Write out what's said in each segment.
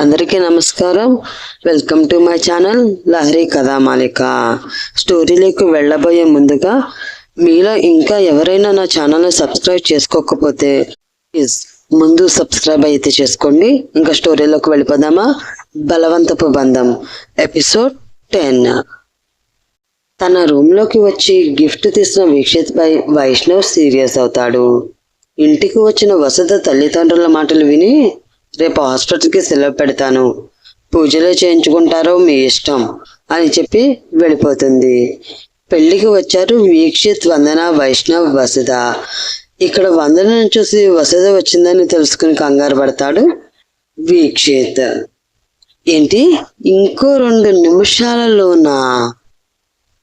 అందరికీ నమస్కారం. Welcome to my channel Lahari Kathamalika స్టోరీలోకి వెళ్ళబోయే ముందుగా మీలో ఇంకా ఎవరైనా నా ఛానల్ని సబ్స్క్రైబ్ చేసుకోకపోతే ప్లీజ్ ముందు సబ్స్క్రైబ్ అయితే చేసుకోండి. ఇంకా స్టోరీలోకి వెళ్ళిపోదామా? బలవంతపు బంధం. ఎపిసోడ్ టెన్ తన రూమ్లోకి వచ్చి గిఫ్ట్ తీసిన వీక్షిత్పై వైష్ణవ్ సీరియస్ అవుతాడు. ఇంటికి వచ్చిన వసత తల్లిదండ్రుల మాటలు విని రేపు హాస్పిటల్కి సెలవు పెడతాను. పూజలు చేయించుకుంటారో మీ ఇష్టం అని చెప్పి వెళ్ళిపోతుంది. పెళ్ళికి వచ్చారు వీక్షిత్ వందన వైష్ణవ్ వసుధ. ఇక్కడ వందనను చూసి వసుధ వచ్చిందని తెలుసుకుని కంగారు పడతాడు వీక్షిత్. ఏంటి? ఇంకో రెండు నిమిషాలలోనా?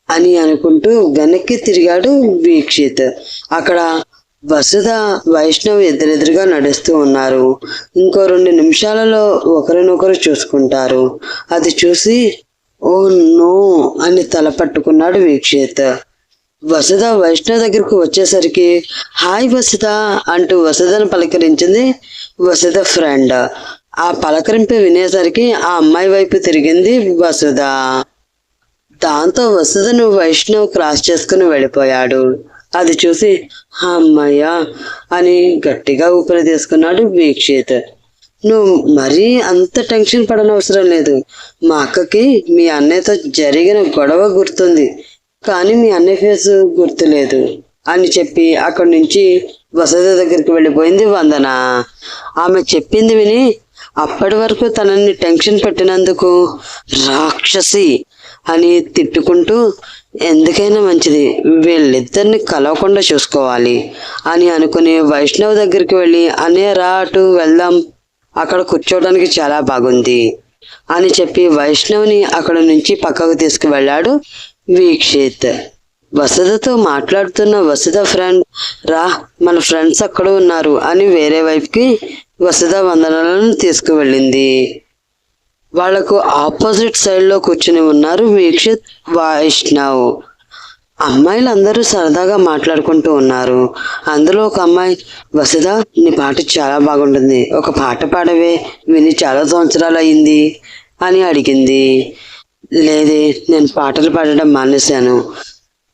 అని అనుకుంటూ వెనక్కి తిరిగాడు వీక్షిత్. అక్కడ వసుధ వైష్ణవ్ ఎదురెదురుగా నడుస్తూ ఉన్నారు. ఇంకో రెండు నిమిషాలలో ఒకరినొకరు చూసుకుంటారు. అది చూసి ఓ నో అని తల పట్టుకున్నాడు వీక్షిత్. వసుధ వైష్ణవ్ దగ్గరకు వచ్చేసరికి హాయ్ వసుధ అంటూ వసుధను పలకరించింది వసుధ ఫ్రెండ్. ఆ పలకరింపు వినేసరికి ఆ అమ్మాయి వైపు తిరిగింది వసుధ. దాంతో వసుధను వైష్ణవ్ క్రాస్ చేసుకుని వెళ్ళిపోయాడు. అది చూసి అమ్మయ్యా అని గట్టిగా ఊపిరి తీసుకున్నాడు వీక్షిత్. నువ్వు మరీ అంత టెన్షన్ పడనవసరం లేదు. మా అక్కకి మీ అన్నయ్యతో జరిగిన గొడవ గుర్తుంది కానీ మీ అన్నయ్య ఫేస్ గుర్తులేదు అని చెప్పి అక్కడి నుంచి వసతి దగ్గరికి వెళ్ళిపోయింది వందన. ఆమె చెప్పింది విని అప్పటి వరకు తనని టెన్షన్ పెట్టినందుకు రాక్షసి అని తిట్టుకుంటూ ఎందుకైనా మంచిది. వీళ్ళిద్దరిని కలవకుండా చూసుకోవాలి అని అనుకుని వైష్ణవ్ దగ్గరికి వెళ్ళి అనే రా అటు వెళ్దాం. అక్కడ కూర్చోవడానికి చాలా బాగుంది అని చెప్పి వైష్ణవ్ని అక్కడ నుంచి పక్కకు తీసుకువెళ్ళాడు వీక్షిత్. వసుధతో మాట్లాడుతున్న వసుధ ఫ్రెండ్ రా మన ఫ్రెండ్స్ అక్కడ ఉన్నారు అని వేరే వైపుకి వసుధ వందనలను తీసుకువెళ్ళింది. వాళ్ళకు ఆపోజిట్ సైడ్లో కూర్చుని ఉన్నారు వీక్షిత్ వైష్ణవ్. అమ్మాయిలందరూ సరదాగా మాట్లాడుకుంటూ ఉన్నారు. అందులో ఒక అమ్మాయి వసుధ నీ పాట చాలా బాగుంటుంది. ఒక పాట పాడవే. విని చాలా సంవత్సరాలు అయింది అని అడిగింది. లేదే నేను పాటలు పాడడం మానేశాను.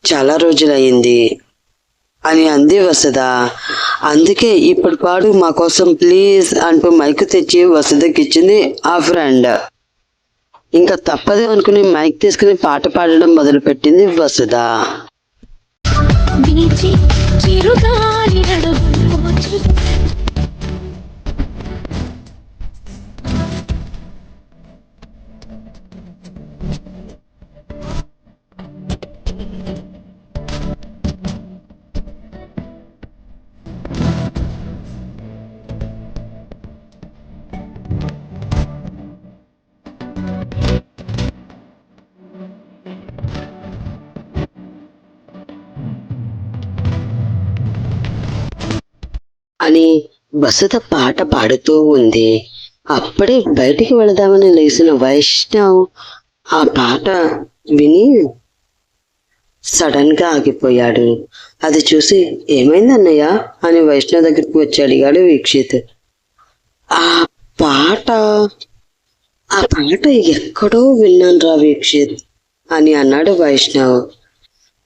చాలా రోజులు అయింది అని అంది వసుధ. అందుకే ఇప్పుడు పాడు మా కోసం ప్లీజ్ అంటూ మైక్ తెచ్చి వసుధకి ఇచ్చింది ఆ ఫ్రెండ్. ఇంకా తప్పదు అనుకుని మైక్ తీసుకుని పాట పాడడం మొదలుపెట్టింది వసుధ. చిరుగాలి నడుమోచి అని వసుధ పాట పాడుతూ ఉంది. అప్పుడే బయటికి వెళదామని లేచిన వైష్ణవ్ ఆ పాట విని సడన్గా ఆగిపోయాడు. అది చూసి ఏమైందన్నయ్య? అని వైష్ణవ్ దగ్గరికి వచ్చి అడిగాడు వీక్షిత్. ఆ పాట ఆ పాట ఎక్కడో విన్నాను రా వీక్షిత్ అని అన్నాడు వైష్ణవ్.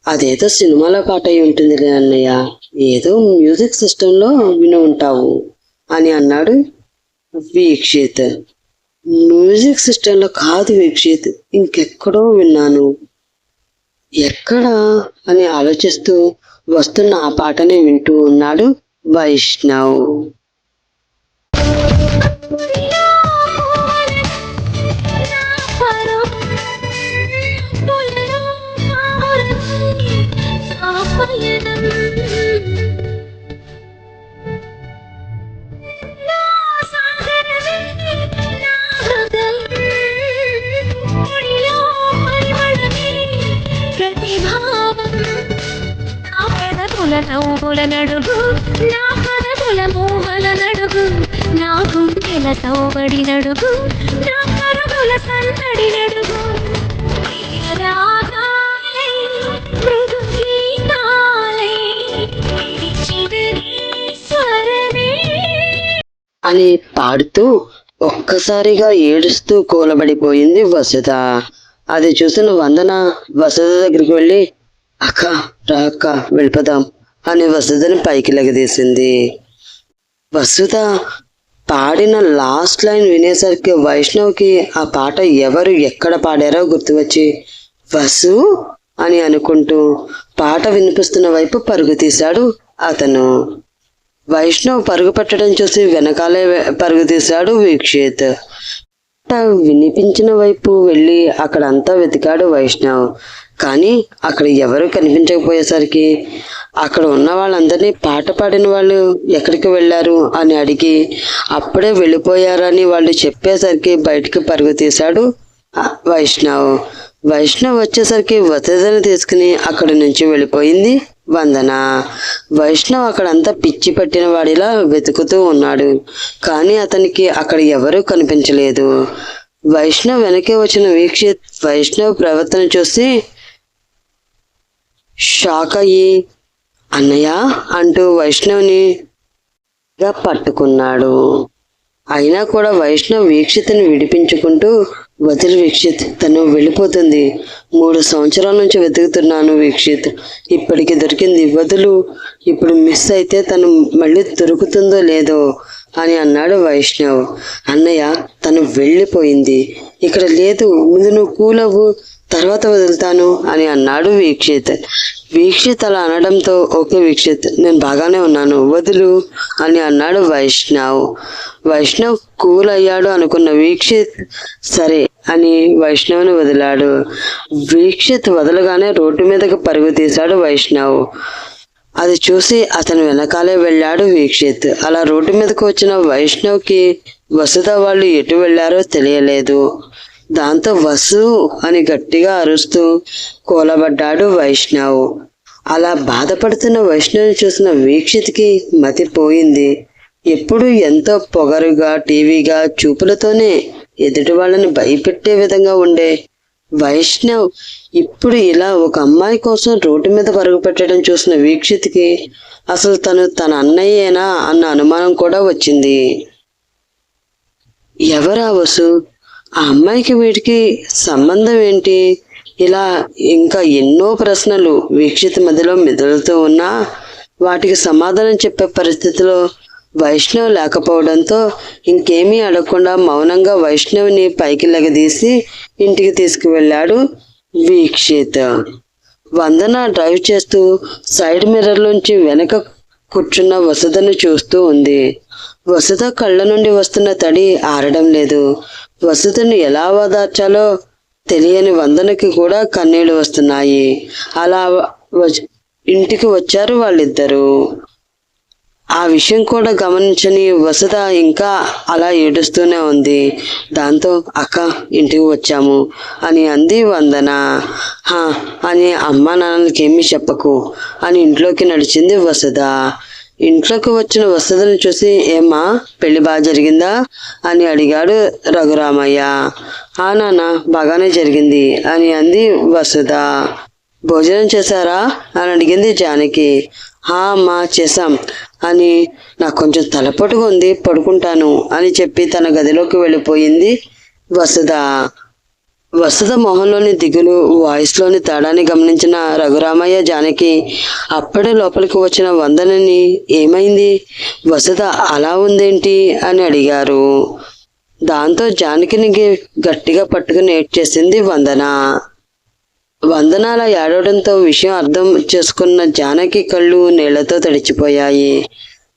అదేదో సినిమాలో పాట అయి ఉంటుంది అన్నయ్య. ఏదో మ్యూజిక్ సిస్టంలో విని ఉంటావు అని అన్నాడు వీక్షిత్. మ్యూజిక్ సిస్టంలో కాదు వీక్షిత్ ఇంకెక్కడో విన్నాను. ఎక్కడా అని ఆలోచిస్తూ వస్తున్న ఆ పాటనే వింటూ ఉన్నాడు వైష్ణవ్. సౌబడి నడుగు నా పరుగుల సందడి నడుగు. మృదు చివరి స్వరమే. అని పాడుతూ ఒక్కసారిగా ఏడుస్తూ కూలబడిపోయింది వసుధ. అది చూసిన వందన వసుధ దగ్గరికి వెళ్ళి అక్క రా అక్క వెళ్ళిపోదాం అని వసుధని పైకి లెగదీసింది. వసుధ పాడిన లాస్ట్ లైన్ వినేసరికి వైష్ణవ్కి ఆ పాట ఎవరు ఎక్కడ పాడారో గుర్తువచ్చి వసు అని అనుకుంటూ పాట వినిపిస్తున్న వైపు పరుగు తీశాడు అతను. వైష్ణవ్ పరుగు పెట్టడం చూసి వెనకాలే పరుగు తీశాడు వీక్షిత్. పాట వినిపించిన వైపు వెళ్ళి అక్కడంతా వెతికాడు వైష్ణవ్. కానీ అక్కడ ఎవరు కనిపించకపోయేసరికి అక్కడ ఉన్న వాళ్ళందరినీ పాట పాడిన వాళ్ళు ఎక్కడికి వెళ్ళారు అని అడిగి అప్పుడే వెళ్ళిపోయారని వాళ్ళు చెప్పేసరికి బయటికి పరుగు తీశాడు వైష్ణవ్. వైష్ణవ్ వచ్చేసరికి వసతిని తీసుకుని అక్కడి నుంచి వెళ్ళిపోయింది వందన. వైష్ణవ్ అక్కడంతా పిచ్చి పట్టిన వాడిలా వెతుకుతూ ఉన్నాడు కానీ అతనికి అక్కడ ఎవరూ కనిపించలేదు. వైష్ణవ్ వెనకే వచ్చిన వీక్షిత్ వైష్ణవ్ ప్రవర్తన చూసి షాక్ అయ్యి అన్నయ్య అంటూ వైష్ణవ్ని పట్టుకున్నాడు. అయినా కూడా వైష్ణవ్ వీక్షిత్ని విడిపించుకుంటూ వదిలి వీక్షిత్ తను వెళ్ళిపోతుంది. మూడు సంవత్సరాల నుంచి వెతుకుతున్నాను వీక్షిత్. ఇప్పటికి దొరికింది వదులు. ఇప్పుడు మిస్ అయితే తను మళ్ళీ దొరుకుతుందో లేదో అని అన్నాడు వైష్ణవ్. అన్నయ్య తను వెళ్ళిపోయింది. ఇక్కడ లేదు ముందు నువ్వు కూలవు తర్వాత వదులుతాను అని అన్నాడు వీక్షిత్. వీక్షిత్ అలా అనడంతో ఓకే వీక్షిత్ నేను బాగానే ఉన్నాను వదులు అని అన్నాడు వైష్ణవ్. వైష్ణవ్ కూల్ అయ్యాడు అనుకున్న వీక్షిత్ సరే అని వైష్ణవ్ని వదిలాడు. వీక్షిత్ వదలగానే రోడ్డు మీదకి పరుగు తీశాడు వైష్ణవ్. అది చూసి అతను వెనకాలే వెళ్ళాడు వీక్షిత్. అలా రోడ్డు మీదకు వచ్చిన వైష్ణవ్కి వసుధ వాళ్ళు ఎటు వెళ్ళారో తెలియలేదు. దాంతో వసు అని గట్టిగా అరుస్తూ కూలబడ్డాడు వైష్ణవ్. అలా బాధపడుతున్న వైష్ణవ్ని చూసిన వీక్షిత్కి మతిపోయింది ఎప్పుడు ఎంతో పొగరుగా టీవీగా చూపులతోనే ఎదుటి వాళ్ళని భయపెట్టే విధంగా ఉండే వైష్ణవ్ ఇప్పుడు ఇలా ఒక అమ్మాయి కోసం రోడ్డు మీద పరుగు పెట్టడం చూసిన వీక్షిత్కి అసలు తను తన అన్నయ్యేనా అన్న అనుమానం కూడా వచ్చింది. ఎవరా వసు? ఆ అమ్మాయికి వీటికి సంబంధం ఏంటి? ఇలా ఇంకా ఎన్నో ప్రశ్నలు వీక్షిత్ మధ్యలో మెదులుతూ ఉన్నా వాటికి సమాధానం చెప్పే పరిస్థితిలో వైష్ణవ్ లేకపోవడంతో ఇంకేమీ అడగకుండా మౌనంగా వైష్ణవ్ని పైకి లెగదీసి ఇంటికి తీసుకువెళ్ళాడు వీక్షిత్. వందన డ్రైవ్ చేస్తూ సైడ్ మిర్రర్లోంచి వెనక కూర్చున్న వసుధను చూస్తూ ఉంది. వసుధ కళ్ళ నుండి వస్తున్న తడి ఆరడం లేదు. వసతిని ఎలా ఓదార్చాలో తెలియని వందనకి కూడా కన్నీళ్ళు వస్తున్నాయి. అలా ఇంటికి వచ్చారు వాళ్ళిద్దరూ. ఆ విషయం కూడా గమనించని వసత ఇంకా అలా ఏడుస్తూనే ఉంది. దాంతో అక్క ఇంటికి వచ్చాము అని అంది వందన. హా అని అమ్మా నాన్నలకి ఏమీ చెప్పకు అని ఇంట్లోకి నడిచింది వసత ఇంట్లోకి వచ్చిన వసుధను చూసి ఏమ్మా పెళ్ళి బాగా జరిగిందా? అని అడిగాడు రఘురామయ్య. ఆ నాన్న బాగానే జరిగింది అని అంది వసుధ. భోజనం చేశారా? అని అడిగింది జానకి. హా అమ్మా చేశాం. అని నాకు కొంచెం తలపట్టుగా ఉంది పడుకుంటాను అని చెప్పి తన గదిలోకి వెళ్ళిపోయింది వసుధ. వసత మొహంలోని దిగులు వాయిస్లోని తేడాని గమనించిన రఘురామయ్య జానకి అప్పుడే లోపలికి వచ్చిన వందనని ఏమైంది? వసత అలా ఉందేంటి? అని అడిగారు. దాంతో జానకిని గట్టిగా పట్టుకుని ఏడ్చేసింది వందన. వందనాల ఏడవడంతో విషయం అర్థం చేసుకున్న జానకి కళ్ళు నీళ్ళతో తడిచిపోయాయి.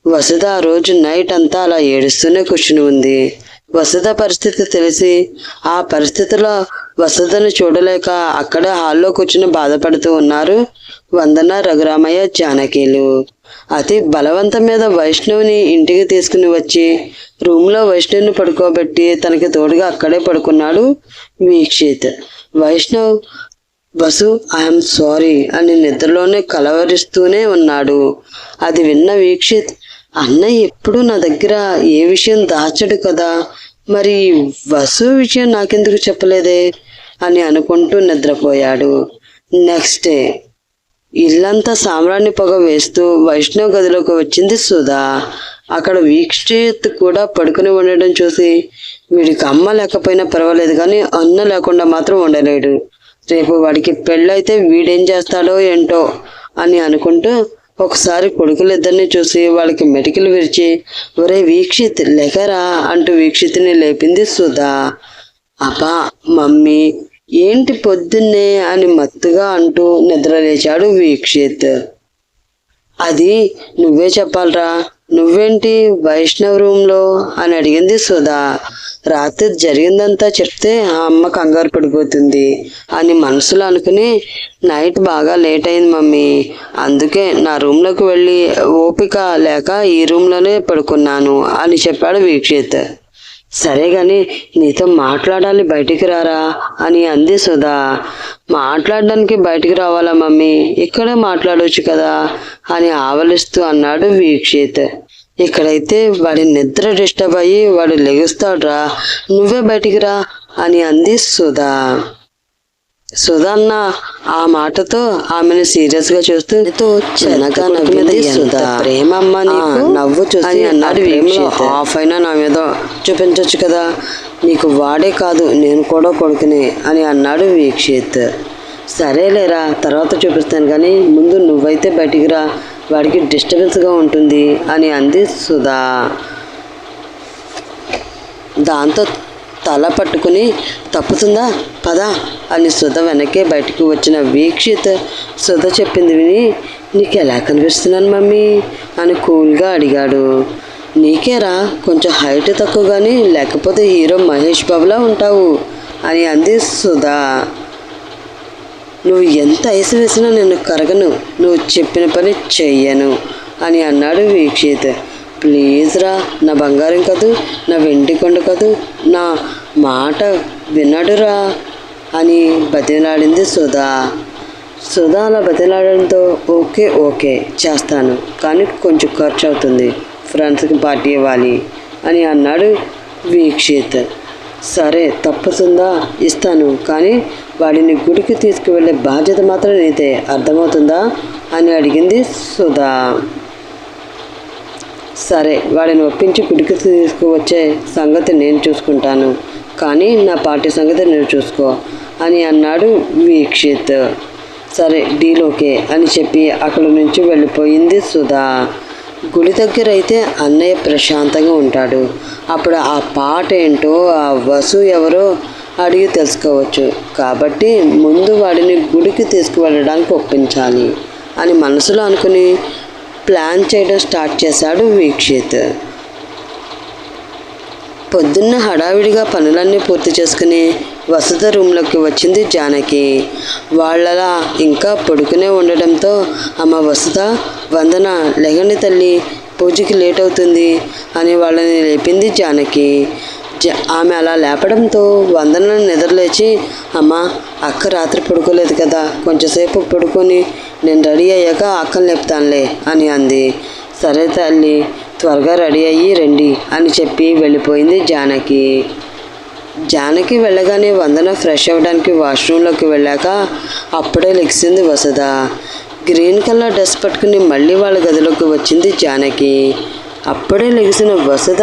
వసత ఆ రోజు నైట్ అంతా అలా ఏడుస్తూనే కూర్చుని ఉంది. వసత పరిస్థితి తెలిసి ఆ పరిస్థితిలో వసుధను చూడలేక అక్కడే హాల్లో కూర్చుని బాధపడుతూ ఉన్నారు వందన రఘురామయ్య జానకీలు. అతి బలవంతం మీద వైష్ణవుని ఇంటికి తీసుకుని వచ్చి రూమ్లో వైష్ణవుని పడుకోబెట్టి తనకి తోడుగా అక్కడే పడుకున్నాడు వీక్షిత్. వైష్ణవ్ బసు ఐఎమ్ సారీ అని నిద్రలోనే కలవరిస్తూనే ఉన్నాడు. అది విన్న వీక్షిత్ అన్నయ్య ఎప్పుడు నా దగ్గర ఏ విషయం దాచడు కదా? మరి వసు విషయం నాకెందుకు చెప్పలేదే? అని అనుకుంటూ నిద్రపోయాడు. నెక్స్ట్ డే ఇల్లంతా సామ్రాణి పొగ వేస్తూ వైష్ణవ్ గదిలోకి వచ్చింది సుధా. అక్కడ వీక్షిత్ కూడా పడుకుని ఉండడం చూసి వీడికి అమ్మ లేకపోయినా పర్వాలేదు కానీ అన్న లేకుండా మాత్రం ఉండలేడు. రేపు వాడికి పెళ్ళైతే వీడేం చేస్తాడో ఏంటో అని అనుకుంటూ ఒకసారి కొడుకులిద్దరిని చూసి వాళ్ళకి మెటికలు విరిచి ఒరే వీక్షిత్ లెగరా అంటూ వీక్షిత్ని లేపింది సుధా. అబ్బా మమ్మీ ఏంటి పొద్దున్నే అని మత్తుగా అంటూ నిద్ర లేచాడు వీక్షిత్. అది నువ్వే చెప్పాలరా నువ్వేంటి వైష్ణవ్ రూమ్లో అని అడిగింది సుధా. రాత్రి జరిగిందంతా చెప్తే ఆ అమ్మ కంగారు పడిపోతుంది అని మనసులో అనుకుని నైట్ బాగా లేట్ అయింది మమ్మీ. అందుకే నా రూమ్లోకి వెళ్ళి ఓపిక లేక ఈ రూమ్లోనే పడుకున్నాను అని చెప్పాడు వీక్షిత్. సరే గాని నీతో మాట్లాడాలి బయటికి రారా అని అంది సుధా. మాట్లాడడానికి బయటికి రావాలా మమ్మీ? ఇక్కడే మాట్లాడవచ్చు కదా అని ఆవలిస్తూ అన్నాడు వీక్షిత్. ఇక్కడైతే వాడి నిద్ర డిస్టర్బ్ అయ్యి వాడు లెగుస్తాడురా. నువ్వే బయటికి రా అని అంది సుధా. సుధన్న ఆ మాటతో ఆమెను సీరియస్గా చూస్తూ "నీతో చిన్నగా నవ్వింది సుధా. నవ్వు చూసి అన్నాడు ఆఫ్ అయినా నా మీద చూపించొచ్చు కదా. నీకు వాడే కాదు నేను కూడా కొడుకునే అని అన్నాడు వీక్షిత్. సరేలేరా తర్వాత చూపిస్తాను కానీ ముందు నువ్వైతే బయటికి రా. వాడికి డిస్టర్బెన్స్గా ఉంటుంది అని అంది సుధా. దాంతో తల పట్టుకుని తప్పుతుందా? పదా అని సుధ వెనకే బయటికి వచ్చిన వీక్షిత్ సుధ చెప్పింది విని నీకు ఎలా కనిపిస్తున్నాను మమ్మీ? అని కూల్గా అడిగాడు. నీకేరా? కొంచెం హైట్ తక్కువ కానీ లేకపోతే హీరో మహేష్ బాబులా ఉంటావు? అని అంది సుధా. నువ్వు ఎంత ఐసు వేసినా నేను కరగను నువ్వు చెప్పిన పని చెయ్యను అని అన్నాడు వీక్షిత్. ప్లీజ్ రా నా బంగారం కదూ నా వెండి కొండ కదూ నా మాట వినడురా అని బతిలాడింది సుధా. సుధా అలా బతిలాడడంతో ఓకే ఓకే చేస్తాను కానీ కొంచెం ఖర్చు అవుతుంది ఫ్రెండ్స్కి పార్టీ ఇవ్వాలి అని అన్నాడు వీక్షిత్. సరే తప్పుతుందా ఇస్తాను కానీ వాడిని గుడికి తీసుకువెళ్ళే బాధ్యత మాత్రం నీదే అర్థమవుతుందా అని అడిగింది సుధా. సరే వాడిని ఒప్పించి గుడికి తీసుకువచ్చే సంగతి నేను చూసుకుంటాను. కానీ నా పార్టీ సంగతి నువ్వు చూసుకో అని అన్నాడు వీక్షిత్. సరే డీల్ ఓకే అని చెప్పి అక్కడి నుంచి వెళ్ళిపోయింది సుధా. గుడి దగ్గర అయితే అన్నయ్య ప్రశాంతంగా ఉంటాడు. అప్పుడు ఆ పాట ఏంటో ఆ వసు ఎవరో అడిగి తెలుసుకోవచ్చు. కాబట్టి ముందు వాడిని గుడికి తీసుకువెళ్ళడానికి ఒప్పించాలి అని మనసులో అనుకుని ప్లాన్ చేయడం స్టార్ట్ చేశాడు వీక్షిత్. పొద్దున్న హడావిడిగా పనులన్నీ పూర్తి చేసుకుని వసతి రూమ్లోకి వచ్చింది జానకి. వాళ్ళలా ఇంకా పడుకునే ఉండడంతో అమ్మ వసత వందన లెగని తల్లి పూజకి లేట్ అవుతుంది అని వాళ్ళని లేపింది జానకి. జ ఆమె అలా లేపడంతో వందన నిద్రలేచి అమ్మ అక్క రాత్రి పడుకోలేదు కదా కొంచెంసేపు పడుకొని నేను రెడీ అయ్యాక ఆకలి లేపుతానులే అని అంది. సరే తల్లి త్వరగా రెడీ అయ్యి రండి అని చెప్పి వెళ్ళిపోయింది జానకి. జానకి వెళ్ళగానే వందన ఫ్రెష్ అవ్వడానికి వాష్రూమ్లోకి వెళ్ళాక అప్పుడే లెగిసింది వసద గ్రీన్ కలర్ డ్రెస్ పట్టుకుని మళ్ళీ వాళ్ళ గదిలోకి వచ్చింది జానకి. అప్పుడే లెగిసిన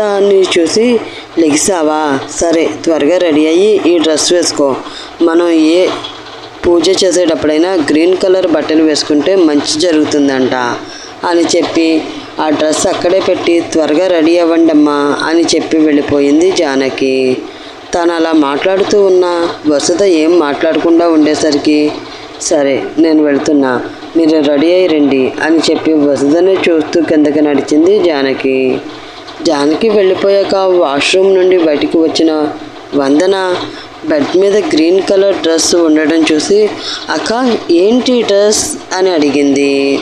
అని చూసి లెగిసావా? సరే త్వరగా రెడీ అయ్యి ఈ డ్రెస్ వేసుకో. మనం ఏ పూజ చేసేటప్పుడైనా గ్రీన్ కలర్ బట్టలు వేసుకుంటే మంచి జరుగుతుందంట అని చెప్పి ఆ డ్రెస్ అక్కడే పెట్టి త్వరగా రెడీ అవ్వండి అమ్మా అని చెప్పి వెళ్ళిపోయింది జానకి. తను అలా మాట్లాడుతూ ఉన్న వసుధ ఏం మాట్లాడకుండా ఉండేసరికి సరే నేను వెళ్తున్నా మీరు రెడీ అయ్యి రండి అని చెప్పి వసుధని చూస్తూ కిందకి నడిచింది జానకి. జానకి వెళ్ళిపోయాక వాష్రూమ్ నుండి బయటికి వచ్చిన వందన బెడ్ మీద గ్రీన్ కలర్ డ్రెస్ ఉండడం చూసి అక్క ఏంటి డ్రెస్? అని అడిగింది.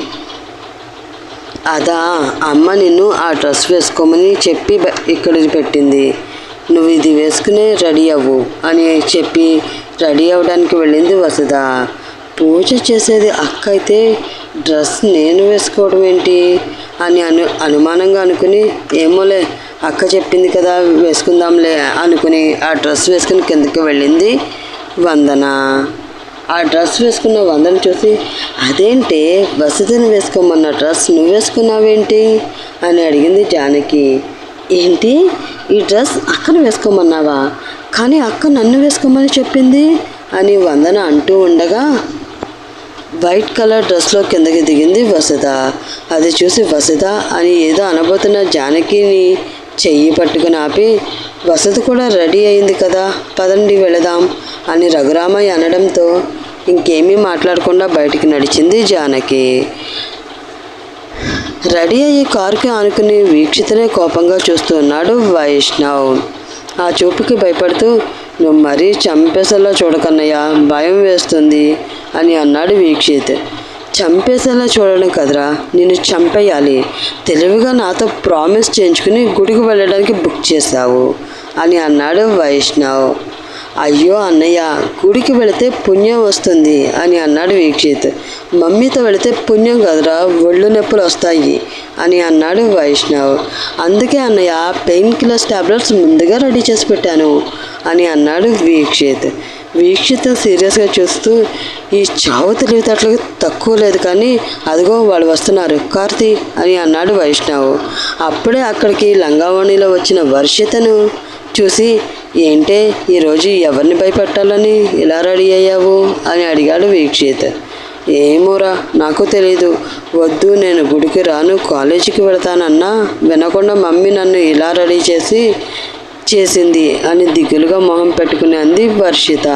అదా అమ్మ నిన్ను ఆ డ్రెస్ వేసుకోమని చెప్పి ఇక్కడ పెట్టింది. నువ్వు ఇది వేసుకుని రెడీ అవ్వు అని చెప్పి రెడీ అవ్వడానికి వెళ్ళింది వసుధ. పూజ చేసేది అక్క అయితే డ్రెస్ నేను వేసుకోవడం ఏంటి? అని అను అనుమానంగా అనుకుని ఏమోలే అక్క చెప్పింది కదా వేసుకుందాంలే అనుకుని ఆ డ్రెస్ వేసుకుని కిందకి వెళ్ళింది వందన. ఆ డ్రెస్ వేసుకున్న వందన చూసి అదేంటి వసతిని వేసుకోమన్న డ్రెస్ నువ్వు వేసుకున్నావేంటి? అని అడిగింది జానకి. ఏంటి? ఈ డ్రెస్ అక్కను వేసుకోమన్నావా? కానీ అక్క నన్ను వేసుకోమని చెప్పింది? అని వందన అంటూ ఉండగా వైట్ కలర్ డ్రెస్లో కిందకి దిగింది వసుధ. అది చూసి వసుధ అని ఏదో అనబోతున్న జానకిని చెయ్యి పట్టుకుని ఆపి వసతి కూడా రెడీ అయింది కదా పదండి వెళదాం అని రఘురామయ్య అనడంతో ఇంకేమీ మాట్లాడకుండా బయటికి నడిచింది జానకి. రెడీ అయ్యి కారుకి ఆనుకుని వీక్షితనే కోపంగా చూస్తున్నాడు వైష్ణవ్. ఆ చూపుకి భయపడుతూ నువ్వు మరీ చంపేసలా చూడకన్నయ్యా భయం వేస్తుంది అని అన్నాడు వీక్షిత్. చంపేసేలా చూడడం కదరా. నిన్ను చంపేయాలి. తెలివిగా నాతో ప్రామిస్ చేయించుకుని గుడికి వెళ్ళడానికి బుక్ చేశావు అని అన్నాడు వైష్ణవ్. అయ్యో అన్నయ్య గుడికి వెళితే పుణ్యం వస్తుంది అని అన్నాడు వీక్షిత్. మమ్మీతో వెళితే పుణ్యం కదరా ఒళ్ళు నొప్పులు వస్తాయి అని అన్నాడు వైష్ణవ్. అందుకే అన్నయ్య పెయిన్ కిల్లర్స్ టాబ్లెట్స్ ముందుగా రెడీ చేసి పెట్టాను అని అన్నాడు వీక్షిత్. వీక్షిత సీరియస్గా చూస్తూ ఈ చావు తెలివితేటలకు తక్కువ లేదు కానీ అదిగో వాళ్ళు వస్తున్నారు కార్తీ అని అన్నాడు వైష్ణవ్. అప్పుడే అక్కడికి లంగావణిలో వచ్చిన వర్షితను చూసి ఏంటే ఈరోజు ఎవరిని భయపెట్టాలని ఇలా రెడీ అయ్యావు? అని అడిగాడు వీక్షిత్. ఏమోరా నాకు తెలీదు. వద్దు నేను గుడికి రాను కాలేజీకి వెళతానన్నా వినకుండా మమ్మీ నన్ను ఇలా రెడీ చేసి చేసింది అని దిగులుగా మొహం పెట్టుకుని అంది వర్షిత.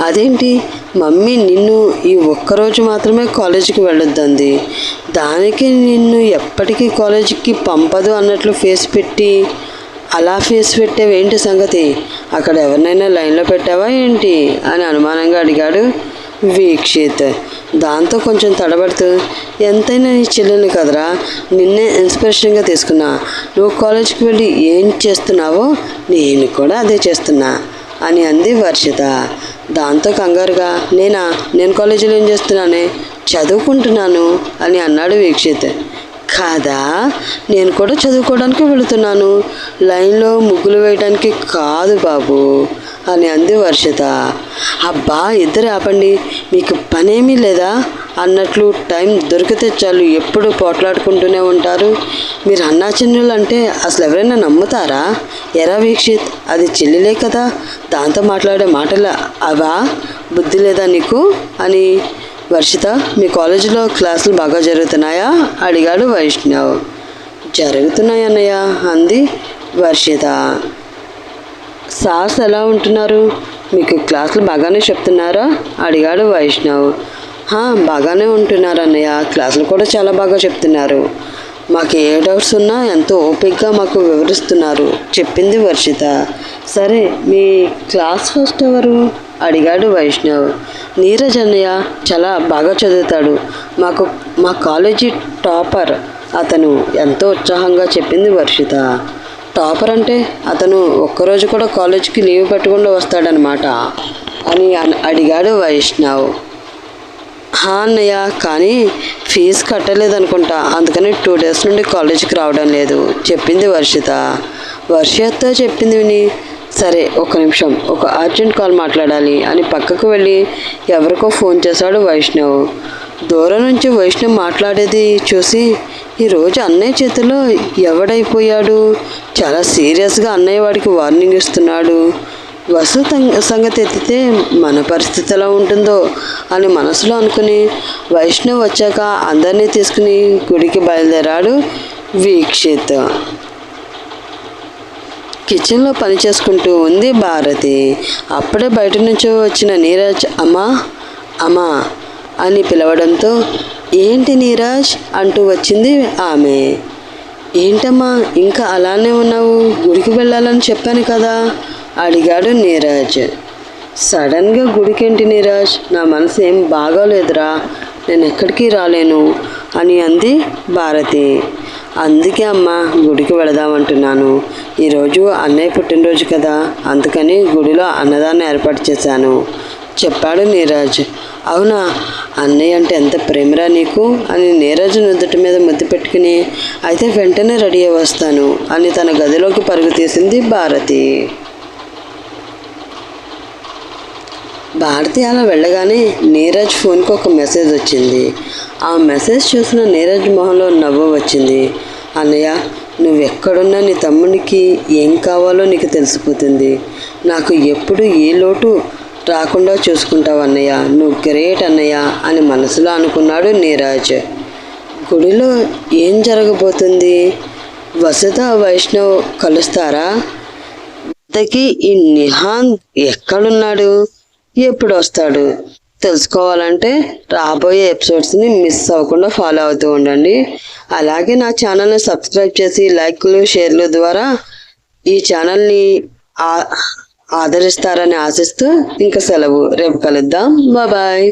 అదేంటి? మమ్మీ నిన్ను ఈ ఒక్కరోజు మాత్రమే కాలేజీకి వెళ్ళొద్దంది. దానికి నిన్ను ఎప్పటికీ కాలేజీకి పంపదు అన్నట్లు ఫేస్ పెట్టి అలా ఫేస్ పెట్టేవేంటి సంగతి? అక్కడ ఎవరినైనా లైన్లో పెట్టావా ఏంటి? అని అనుమానంగా అడిగాడు వీక్షిత్. దాంతో కొంచెం తడబడుతూ ఎంతైనా నీ చెల్లెలు కదరా నిన్నే ఇన్స్పిరేషన్గా తీసుకున్నా. నువ్వు కాలేజీకి వెళ్ళి ఏం చేస్తున్నావో నేను కూడా అదే చేస్తున్నా అని అంది వర్షిత. దాంతో కంగారుగా నేనా? నేను కాలేజీలో ఏం చేస్తున్నానే? చదువుకుంటున్నాను అని అన్నాడు వీక్షిత్. కాదా? నేను కూడా చదువుకోవడానికి వెళుతున్నాను. లైన్లో ముగ్గులు వేయడానికి కాదు బాబు. అని అంది వర్షిత. అబ్బా ఇద్దరు ఆపండి. మీకు పనేమీ లేదా? అన్నట్లు టైం దొరికితే చాలు ఎప్పుడు పోట్లాడుకుంటూనే ఉంటారు. మీరు అన్నా చిన్నులు అంటే అసలు ఎవరైనా నమ్ముతారా? ఎరా వీక్షిత్ అది చెల్లిలే కదా. దాంతో మాట్లాడే మాటలు అవా? బుద్ధి లేదా నీకు? అని వర్షిత. మీ కాలేజీలో క్లాసులు బాగా జరుగుతున్నాయా? అడిగాడు వైష్ణవ్. జరుగుతున్నాయి అన్నయ్య అంది వర్షిత. సార్స్ ఎలా ఉంటున్నారు? మీకు క్లాసులు బాగానే చెప్తున్నారా? అడిగాడు వైష్ణవ్. "హా, బాగానే ఉంటున్నారు అన్నయ్య. క్లాసులు కూడా చాలా బాగా చెప్తున్నారు. మాకు ఏ డౌట్స్ ఉన్నా ఎంతో ఓపిక్గా మాకు వివరిస్తున్నారు. చెప్పింది వర్షిత. సరే మీ క్లాస్ ఫస్ట్ ఎవరు? అడిగాడు వైష్ణవ్. నీరజ్ అన్నయ్య చాలా బాగా చదువుతాడు. మాకు మా కాలేజీ టాపర్. అతను ఎంతో ఉత్సాహంగా చెప్పింది వర్షిత. టాపర్ అంటే అతను ఒక్కరోజు కూడా కాలేజీకి లీవ్ పెట్టకుండా వస్తాడనమాట అని అన్- అడిగాడు వైష్ణవ్. హా అన్నయ్య కానీ ఫీజు కట్టలేదు అనుకుంటా అందుకని టూ డేస్ నుండి కాలేజీకి రావడం లేదు చెప్పింది వర్షిత. వర్షిత చెప్పింది విని? సరే ఒక నిమిషం ఒక అర్జెంట్ కాల్ మాట్లాడాలి అని పక్కకు వెళ్ళి ఎవరికో ఫోన్ చేశాడు వైష్ణవ్. దూరం నుంచి వైష్ణవ్ మాట్లాడేది చూసి ఈరోజు అన్నయ్య చేతిలో ఎవడైపోయాడు? చాలా సీరియస్గా అన్నయ్య వాడికి వార్నింగ్ ఇస్తున్నాడు. వసు సంగతి ఎత్తితే మన పరిస్థితి ఎలా ఉంటుందో అని మనసులో అనుకుని వైష్ణవ్ వచ్చాక అందరినీ తీసుకుని గుడికి బయలుదేరాడు వీక్షిత్. కిచెన్లో పని చేసుకుంటూ ఉంది భారతి. అప్పుడే బయట నుంచి వచ్చిన నీరజ్ అమ్మా అమ్మా అని పిలవడంతో ఏంటి నీరాజ్? అంటూ వచ్చింది ఆమె. ఏంటమ్మా ఇంకా అలానే ఉన్నావు? గుడికి వెళ్ళాలని చెప్పాను కదా? అడిగాడు నీరాజ్. సడన్గా గుడికేంటి నీరాజ్? నా మనసు ఏం బాగోలేదురా. నేను ఎక్కడికి రాలేను అని అంది భారతి. అందుకే అమ్మా గుడికి వెళదామంటున్నాను ఈరోజు అన్నయ్య పుట్టినరోజు కదా. అందుకని గుడిలో అన్నదాన్ని ఏర్పాటు చేశాను. చెప్పాడు నీరాజ్. అవునా? అన్నయ్య అంటే ఎంత ప్రేమరా నీకు? అని నీరజ్ నుదుటి మీద ముద్దు పెట్టుకుని అయితే వెంటనే రెడీ వస్తాను అని తన గదిలోకి పరుగు తీసింది భారతి. భారతి అలా వెళ్ళగానే నీరజ్ ఫోన్కి ఒక మెసేజ్ వచ్చింది. ఆ మెసేజ్ చూసిన నీరజ్ మొహంలో నవ్వు వచ్చింది. అన్నయ్య నువ్వెక్కడున్నా నీ తమ్మునికి ఏం కావాలో నీకు తెలిసిపోతుంది. నాకు ఎప్పుడు ఏ లోటు రాకుండా చూసుకుంటావన్నయ్య నువ్వు గ్రేట్ అన్నయ్య అని మనసులో అనుకున్నాడు నీరాజ్. గుడిలో ఏం జరగబోతుంది? వసుధ వైష్ణవ్ కలుస్తారా? అతకి ఈ నిహాన్ ఎక్కడున్నాడు? ఎప్పుడు వస్తాడు? తెలుసుకోవాలంటే రాబోయే ఎపిసోడ్స్ని మిస్ అవ్వకుండా ఫాలో అవుతూ ఉండండి. అలాగే నా ఛానల్ని సబ్స్క్రైబ్ చేసి లైక్లు షేర్లు ద్వారా ఈ ఛానల్ని ఆదరిస్తారని ఆశిస్తూ ఇంకా సెలవు రేపు కలుద్దాం. బాయ్